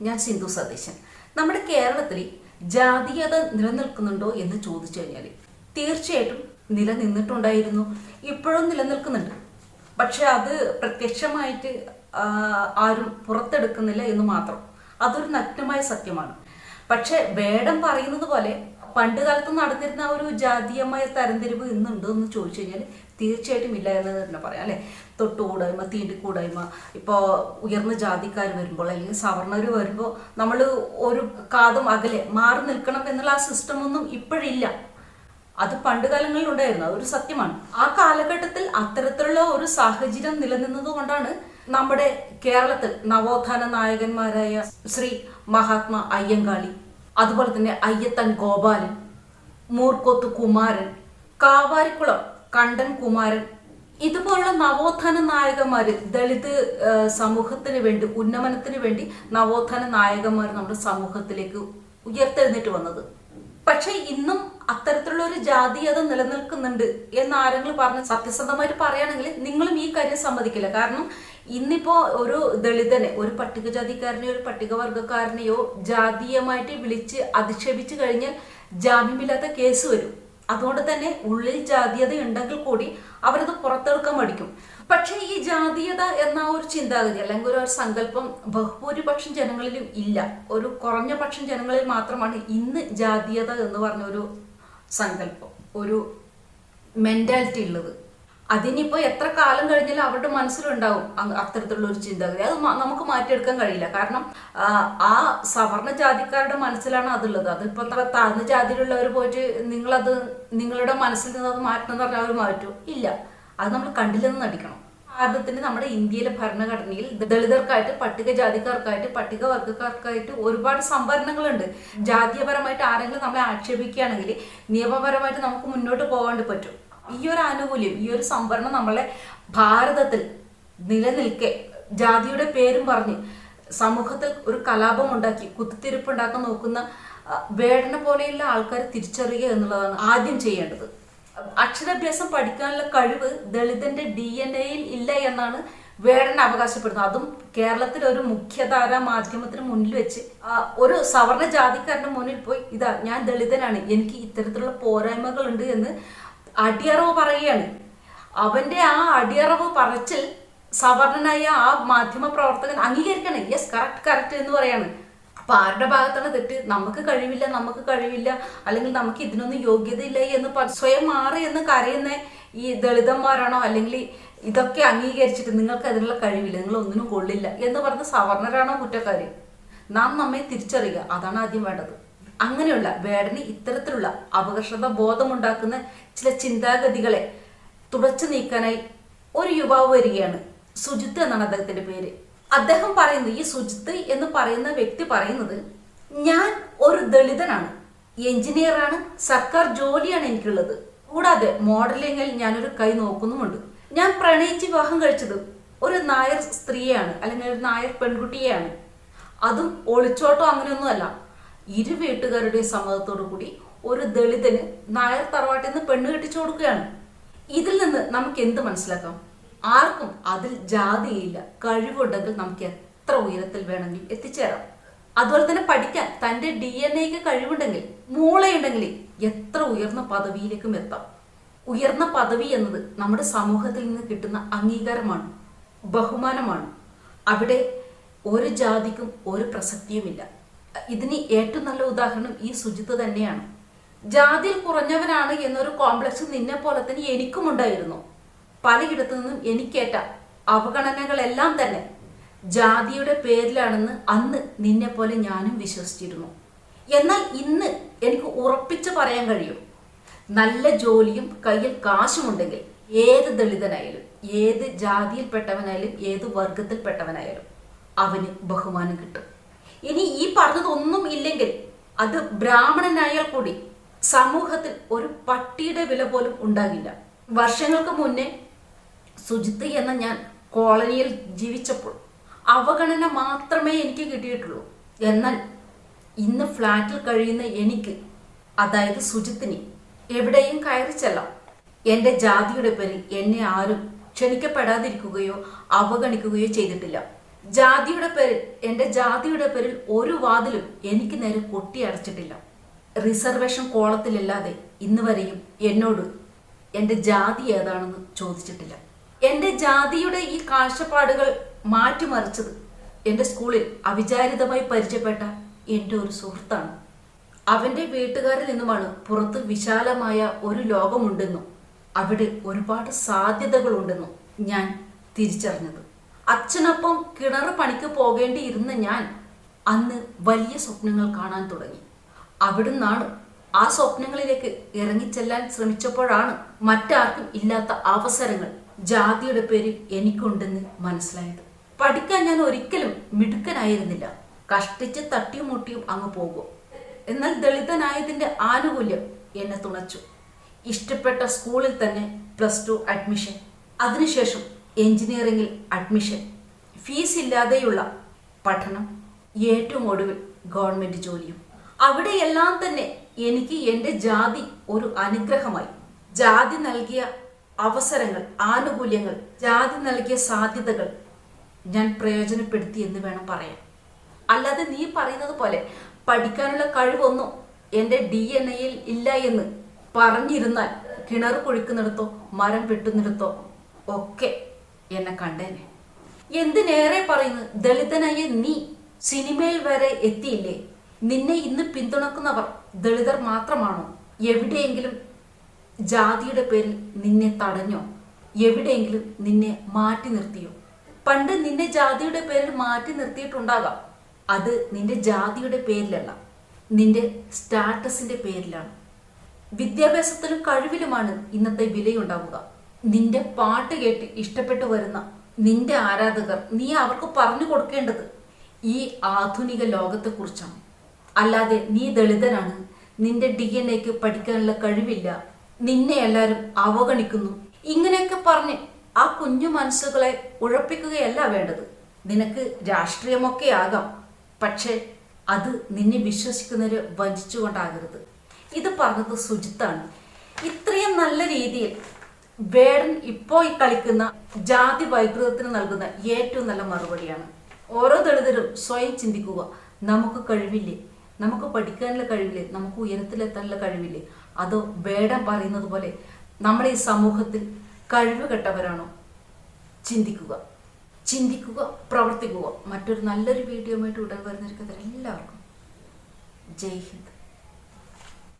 ഞാൻ സിന്ധു സതീശൻ. നമ്മുടെ കേരളത്തിൽ ജാതീയത നിലനിൽക്കുന്നുണ്ടോ എന്ന് ചോദിച്ചു കഴിഞ്ഞാൽ തീർച്ചയായിട്ടും നിലനിന്നിട്ടുണ്ടായിരുന്നു. ഇപ്പോഴും നിലനിൽക്കുന്നുണ്ട്. പക്ഷെ അത് പ്രത്യക്ഷമായിട്ട് ആരും പുറത്തെടുക്കുന്നില്ല എന്ന് മാത്രം. അതൊരു നഗ്നമായ സത്യമാണ്. പക്ഷെ വേടം പറയുന്നത് പോലെ പണ്ട് കാലത്ത് നടന്നിരുന്ന ആ ഒരു ജാതീയമായ തരംതിരിവ് ഇന്നുണ്ടോ എന്ന് ചോദിച്ചു കഴിഞ്ഞാൽ തീർച്ചയായിട്ടും ഇല്ല എന്ന് തന്നെ പറയാം അല്ലെ? തൊട്ടുകൂടായ്മ തീണ്ടിക്കൂടായ്മ. ഇപ്പോൾ ഉയർന്ന ജാതിക്കാർ വരുമ്പോൾ അല്ലെങ്കിൽ സവർണർ വരുമ്പോൾ നമ്മൾ ഒരു കാതും അകലെ മാറി നിൽക്കണം എന്നുള്ള ആ സിസ്റ്റം ഒന്നും ഇപ്പോഴില്ല. അത് പണ്ട് കാലങ്ങളിൽ ഉണ്ടായിരുന്നു അതൊരു സത്യമാണ്. ആ കാലഘട്ടത്തിൽ അത്തരത്തിലുള്ള ഒരു സാഹചര്യം നിലനിന്നത് കൊണ്ടാണ് നമ്മുടെ കേരളത്തിൽ നവോത്ഥാന നായകന്മാരായ ശ്രീ മഹാത്മാ അയ്യങ്കാളി അതുപോലെ തന്നെ അയ്യത്തൻ ഗോപാലൻ മൂർക്കോത്ത് കുമാരൻ കാവാരിക്കുളം കണ്ടൻ കുമാരൻ. ഇതുപോലുള്ള നവോത്ഥാന നായകന്മാര് ദളിത് സമൂഹത്തിന് വേണ്ടി ഉന്നമനത്തിന് വേണ്ടി നവോത്ഥാന നായകന്മാർ നമ്മുടെ സമൂഹത്തിലേക്ക് ഉയർത്തെഴുന്നിട്ട് വന്നത്. പക്ഷെ ഇന്നും അത്തരത്തിലുള്ള ഒരു ജാതീയത നിലനിൽക്കുന്നുണ്ട് എന്ന് ആരെങ്കിലും പറഞ്ഞ് സത്യസന്ധമായിട്ട് പറയുകയാണെങ്കിൽ നിങ്ങളും ഈ കാര്യം സമ്മതിക്കില്ല. കാരണം ഇന്നിപ്പോ ഒരു ദളിതനെ ഒരു പട്ടികജാതിക്കാരനെയോ ഒരു പട്ടികവർഗക്കാരനെയോ ജാതീയമായിട്ട് വിളിച്ച് അധിക്ഷേപിച്ചു കഴിഞ്ഞാൽ ജാമ്യമില്ലാത്ത കേസ് വരും. അതുകൊണ്ട് തന്നെ ഉള്ളിൽ ജാതീയത ഉണ്ടെങ്കിൽ കൂടി അവരത് പുറത്തെടുക്കാൻ പഠിക്കും പക്ഷേ ഈ ജാതീയത എന്ന ഒരു ചിന്താഗതി അല്ലെങ്കിൽ ഒരു സങ്കല്പം ബഹുഭൂരിപക്ഷം ജനങ്ങളിലും ഇല്ല. ഒരു കുറഞ്ഞ പക്ഷം ജനങ്ങളിൽ മാത്രമാണ് ഇന്ന് ജാതീയത എന്ന് പറഞ്ഞ ഒരു സങ്കല്പം ഒരു മെന്റാലിറ്റി ഉള്ളത്. അതിനിപ്പോ എത്ര കാലം കഴിഞ്ഞാലും അവരുടെ മനസ്സിലുണ്ടാവും അത്തരത്തിലുള്ള ഒരു ചിന്താഗതി. അത് നമുക്ക് മാറ്റിയെടുക്കാൻ കഴിയില്ല. കാരണം ആ, സവർണ ജാതിക്കാരുടെ മനസ്സിലാണ് അതുള്ളത്. അതിപ്പോ താഴ്ന്ന ജാതിയിലുള്ളവർ പോയിട്ട് നിങ്ങളത് നിങ്ങളുടെ മനസ്സിൽ നിന്ന് അത് മാറ്റണം എന്ന് പറഞ്ഞാൽ അവർ മാറ്റുമോ ഇല്ല. അത് നമ്മൾ കണ്ടില്ലെന്ന് നടിക്കണം. ഭാരതത്തിന് നമ്മുടെ ഇന്ത്യയിലെ ഭരണഘടനയിൽ ദളിതർക്കായിട്ട് പട്ടികജാതിക്കാർക്കായിട്ട് പട്ടികവർഗക്കാർക്കായിട്ട് ഒരുപാട് സംവരണങ്ങളുണ്ട്. ജാതീയപരമായിട്ട് ആരെങ്കിലും നമ്മളെ ആക്ഷേപിക്കുകയാണെങ്കിൽ നിയമപരമായിട്ട് നമുക്ക് മുന്നോട്ട് പോകാണ്ട് പറ്റും. ഈ ഒരു ആനുകൂല്യം ഈ ഒരു സംവരണം നമ്മളെ ഭാരതത്തിൽ നിലനിൽക്കെ ജാതിയുടെ പേരും പറഞ്ഞ് സമൂഹത്തിൽ ഒരു കലാപം ഉണ്ടാക്കി കുത്തിത്തിരിപ്പ് ഉണ്ടാക്കാൻ നോക്കുന്ന വേടന വേടനെ പോലെയുള്ള ആൾക്കാരെ തിരിച്ചറിയുക എന്നുള്ളതാണ് ആദ്യം ചെയ്യേണ്ടത്. അക്ഷരാഭ്യാസം പഠിക്കാനുള്ള കഴിവ് ദളിതന്റെ ഡി എൻ എയിൽ ഇല്ല എന്നാണ് വേടൻ അവകാശപ്പെടുന്നത്. അതും കേരളത്തിലെ ഒരു മുഖ്യധാര മാധ്യമത്തിന് മുന്നിൽ വെച്ച് ഒരു സവർണ ജാതിക്കാരന്റെ മുന്നിൽ പോയി ഇതാ ഞാൻ ദളിതനാണ് എനിക്ക് ഇത്തരത്തിലുള്ള പോരായ്മകളുണ്ട് എന്ന് അടിയറവ് പറയുകയാണ്. അവന്റെ ആ അടിയറവ് പറച്ചിൽ സവർണനായ ആ മാധ്യമ പ്രവർത്തകൻ അംഗീകരിക്കണം. യെസ് കറക്റ്റ് കറക്റ്റ് എന്ന് പറയാണ്. അപ്പൊ ആരുടെ ഭാഗത്താണ് തെറ്റ്? നമുക്ക് കഴിവില്ല നമുക്ക് കഴിവില്ല. അല്ലെങ്കിൽ നമുക്ക് ഇതിനൊന്നും യോഗ്യതയില്ല എന്ന് സ്വയം മാറി എന്ന് കരയുന്ന ഈ ദളിതന്മാരാണോ? അല്ലെങ്കിൽ ഇതൊക്കെ അംഗീകരിച്ചിട്ട് നിങ്ങൾക്ക് അതിനുള്ള കഴിവില്ല നിങ്ങൾ ഒന്നിനും കൊള്ളില്ല എന്ന് പറഞ്ഞ് സവർണരാണോ കുറ്റക്കാര്? നാം നമ്മെ തിരിച്ചറിയുക. അതാണ് ആദ്യം വേണ്ടത്. അങ്ങനെയുള്ള വേടന് ഇത്തരത്തിലുള്ള അപകർഷത ബോധമുണ്ടാക്കുന്ന ചില ചിന്താഗതികളെ തുടച്ചു നീക്കാനായി ഒരു യുവാവ് വരികയാണ് സുജിത്ത് എന്നാണ് അദ്ദേഹത്തിന്റെ പേര്. അദ്ദേഹം പറയുന്നത് ഈ സുജിത്ത് എന്ന് പറയുന്ന വ്യക്തി പറയുന്നത് ഞാൻ ഒരു ദളിതനാണ് എഞ്ചിനീയറാണ് സർക്കാർ ജോലിയാണ് എനിക്കുള്ളത്. കൂടാതെ മോഡലിംഗിൽ ഞാനൊരു കൈ നോക്കുന്നുമുണ്ട്. ഞാൻ പ്രണയിച്ച് വിവാഹം കഴിച്ചത് ഒരു നായർ സ്ത്രീയാണ് അല്ലെങ്കിൽ ഒരു നായർ പെൺകുട്ടിയെയാണ്. അതും ഒളിച്ചോട്ടോ അങ്ങനെയൊന്നുമല്ല. ഇരു വീട്ടുകാരുടെ സമ്മതത്തോടു കൂടി ഒരു ദളിതന് നായർ തറവാട്ടിൽ നിന്ന് പെണ്ണ് കെട്ടിച്ചു കൊടുക്കുകയാണ്. ഇതിൽ നിന്ന് നമുക്ക് എന്ത് മനസ്സിലാക്കാം? ആർക്കും അതിൽ ജാതിയില്ല കഴിവുണ്ടെങ്കിൽ നമുക്ക് എത്ര ഉയരത്തിൽ വേണമെങ്കിൽ എത്തിച്ചേരാം. അതുപോലെ തന്നെ പഠിക്കാൻ തന്റെ ഡി എൻ എക്ക് കഴിവുണ്ടെങ്കിൽ മൂളയുണ്ടെങ്കിൽ എത്ര ഉയർന്ന പദവിയിലേക്കും എത്താം. ഉയർന്ന പദവി എന്നത് നമ്മുടെ സമൂഹത്തിൽ നിന്ന് കിട്ടുന്ന അംഗീകാരമാണ് ബഹുമാനമാണ്. അവിടെ ഒരു ജാതിക്കും ഒരു പ്രസക്തിയുമില്ല. ഇതിന് ഏറ്റവും നല്ല ഉദാഹരണം ഈ ശുചിത്വ തന്നെയാണ്. ജാതിയിൽ കുറഞ്ഞവനാണ് എന്നൊരു കോംപ്ലക്സ് നിന്നെ പോലെ തന്നെ എനിക്കും ഉണ്ടായിരുന്നു. പലയിടത്തു നിന്നും എനിക്കേറ്റ അവഗണനകളെല്ലാം തന്നെ ജാതിയുടെ പേരിലാണെന്ന് അന്ന് നിന്നെ പോലെ ഞാനും വിശ്വസിച്ചിരുന്നു. എന്നാൽ ഇന്ന് എനിക്ക് ഉറപ്പിച്ച് പറയാൻ കഴിയും. നല്ല ജോലിയും കയ്യിൽ കാശുമുണ്ടെങ്കിൽ ഏത് ദളിതനായാലും ഏത് ജാതിയിൽപ്പെട്ടവനായാലും ഏത് വർഗത്തിൽപ്പെട്ടവനായാലും അവന് ബഹുമാനം കിട്ടും. ഇനി ഈ പറഞ്ഞതൊന്നും ഇല്ലെങ്കിൽ അത് ബ്രാഹ്മണനായാൽ കൂടി സമൂഹത്തിൽ ഒരു പട്ടിയുടെ വില പോലും ഉണ്ടാകില്ല. വർഷങ്ങൾക്ക് മുന്നേ സുജിത്ത് എന്ന ഞാൻ കോളനിയിൽ ജീവിച്ചപ്പോൾ അവഗണന മാത്രമേ എനിക്ക് കിട്ടിയിട്ടുള്ളൂ. എന്നാൽ ഇന്ന് ഫ്ലാറ്റിൽ കഴിയുന്ന എനിക്ക് അതായത് സുജിത്തിന് എവിടെയും കയറി ചെല്ലാം. എന്റെ ജാതിയുടെ പേരിൽ എന്നെ ആരും ക്ഷണിക്കപ്പെടാതിരിക്കുകയോ അവഗണിക്കുകയോ ചെയ്തിട്ടില്ല. ജാതിയുടെ പേരിൽ എന്റെ ജാതിയുടെ പേരിൽ ഒരു വാതിലും എനിക്ക് നേരെ കൊട്ടി അടച്ചിട്ടില്ല. റിസർവേഷൻ കോളത്തിലല്ലാതെ ഇന്ന് വരെയും എന്നോട് എന്റെ ജാതി ഏതാണെന്ന് ചോദിച്ചിട്ടില്ല. എന്റെ ജാതിയുടെ ഈ കാഴ്ചപ്പാടുകൾ മാറ്റിമറിച്ചത് എന്റെ സ്കൂളിൽ അവിചാരിതമായി പരിചയപ്പെട്ട എന്റെ ഒരു സുഹൃത്താണ്. അവന്റെ വീട്ടുകാരിൽ നിന്നുമാണ് പുറത്ത് വിശാലമായ ഒരു ലോകമുണ്ടെന്നും അവിടെ ഒരുപാട് സാധ്യതകളുണ്ടെന്നും ഞാൻ തിരിച്ചറിഞ്ഞത്. അച്ഛനൊപ്പം കിണർ പണിക്ക് പോകേണ്ടിയിരുന്ന ഞാൻ അന്ന് വലിയ സ്വപ്നങ്ങൾ കാണാൻ തുടങ്ങി. അവിടുന്നാണ് ആ സ്വപ്നങ്ങളിലേക്ക് ഇറങ്ങിച്ചെല്ലാൻ ശ്രമിച്ചപ്പോഴാണ് മറ്റാർക്കും ഇല്ലാത്ത അവസരങ്ങൾ ജാതിയുടെ പേരിൽ എനിക്കുണ്ടെന്ന് മനസ്സിലായത്. പഠിക്കാൻ ഞാൻ ഒരിക്കലും മിടുക്കനായിരുന്നില്ല. കഷ്ടിച്ച് തട്ടിയും മുട്ടിയും അങ്ങ് പോകും. എന്നാൽ ദളിതനായതിന്റെ ആനുകൂല്യം എന്നെ തുണച്ചു. ഇഷ്ടപ്പെട്ട സ്കൂളിൽ തന്നെ പ്ലസ് ടു അഡ്മിഷൻ. അതിനുശേഷം എഞ്ചിനീയറിംഗിൽ അഡ്മിഷൻ. ഫീസ് ഇല്ലാതെയുള്ള പഠനം ഏറ്റവും ഒടുവിൽ ഗവൺമെന്റ് ജോലിയും. അവിടെയെല്ലാം തന്നെ എനിക്ക് എന്റെ ജാതി ഒരു അനുഗ്രഹമായി. ജാതി നൽകിയ അവസരങ്ങൾ ആനുകൂല്യങ്ങൾ ജാതി നൽകിയ സാധ്യതകൾ ഞാൻ പ്രയോജനപ്പെടുത്തി എന്ന് വേണം പറയാൻ. അല്ലാതെ നീ പറയുന്നത് പോലെ പഠിക്കാനുള്ള കഴിവൊന്നും എന്റെ ഡി എൻ എയിൽ ഇല്ല എന്ന് പറഞ്ഞിരുന്നാൽ കിണർ കുഴിക്കുന്നിടത്തോ മരം വെട്ടുന്നിടത്തോ ഒക്കെ എന്നെ കണ്ടേനെ. എന്തിനേറെ പറയുന്നു? ദളിതനായ നീ സിനിമയിൽ വരെ എത്തിയില്ലേ? നിന്നെ ഇന്ന് പിന്തുണക്കുന്നവർ ദളിതർ മാത്രമാണോ? എവിടെയെങ്കിലും ജാതിയുടെ പേരിൽ നിന്നെ തടഞ്ഞോ? എവിടെയെങ്കിലും നിന്നെ മാറ്റി നിർത്തിയോ? പണ്ട് നിന്നെ ജാതിയുടെ പേരിൽ മാറ്റി നിർത്തിയിട്ടുണ്ടാകാം. അത് നിന്റെ ജാതിയുടെ പേരിലല്ല. നിന്റെ സ്റ്റാറ്റസിന്റെ പേരിലാണ്. വിദ്യാഭ്യാസത്തിലും കഴിവിലുമാണ് ഇന്നത്തെ വിലയുണ്ടാവുക. നിന്റെ പാട്ട് കേട്ട് ഇഷ്ടപ്പെട്ടു വരുന്ന നിന്റെ ആരാധകർ നീ അവർക്ക് പറഞ്ഞു കൊടുക്കേണ്ടത് ഈ ആധുനിക ലോകത്തെക്കുറിച്ചാണ്. അല്ലാതെ നീ ദളിതനാണ്. നിന്റെ ഡി എൻ എക്ക് പഠിക്കാനുള്ള കഴിവില്ല. നിന്നെ എല്ലാവരും അവഗണിക്കുന്നു. ഇങ്ങനെയൊക്കെ പറഞ്ഞ് ആ കുഞ്ഞു മനസ്സുകളെ ഉഴപ്പിക്കുകയല്ല വേണ്ടത്. നിനക്ക് രാഷ്ട്രീയമൊക്കെ ആകാം. പക്ഷേ അത് നിന്നെ വിശ്വസിക്കുന്നവരെ വഞ്ചിച്ചുകൊണ്ടാകരുത്. ഇത് പറഞ്ഞത് സുജിത്താണ്. ഇത്രയും നല്ല രീതിയിൽ വേടൻ ഇപ്പോൾ ഈ കളിക്കുന്ന ജാതി വൈകൃതത്തിന് നൽകുന്ന ഏറ്റവും നല്ല മറുപടിയാണ്. ഓരോ ദളിതരും സ്വയം ചിന്തിക്കുക നമുക്ക് കഴിവില്ലേ? നമുക്ക് പഠിക്കാനുള്ള കഴിവില്ലേ? നമുക്ക് ഉയരത്തിലെത്താനുള്ള കഴിവില്ലേ? അതോ വേടൻ പറയുന്നത് പോലെ നമ്മുടെ ഈ സമൂഹത്തിൽ കഴിവ് കെട്ടവരാണോ? ചിന്തിക്കുക. ചിന്തിക്കുക പ്രവർത്തിക്കുക. മറ്റൊരു നല്ലൊരു വീഡിയോ ആയിട്ട് ഉടൻ വരുന്നിരിക്കുന്നവരെല്ലാവർക്കും ജയ് ഹിന്ദ്.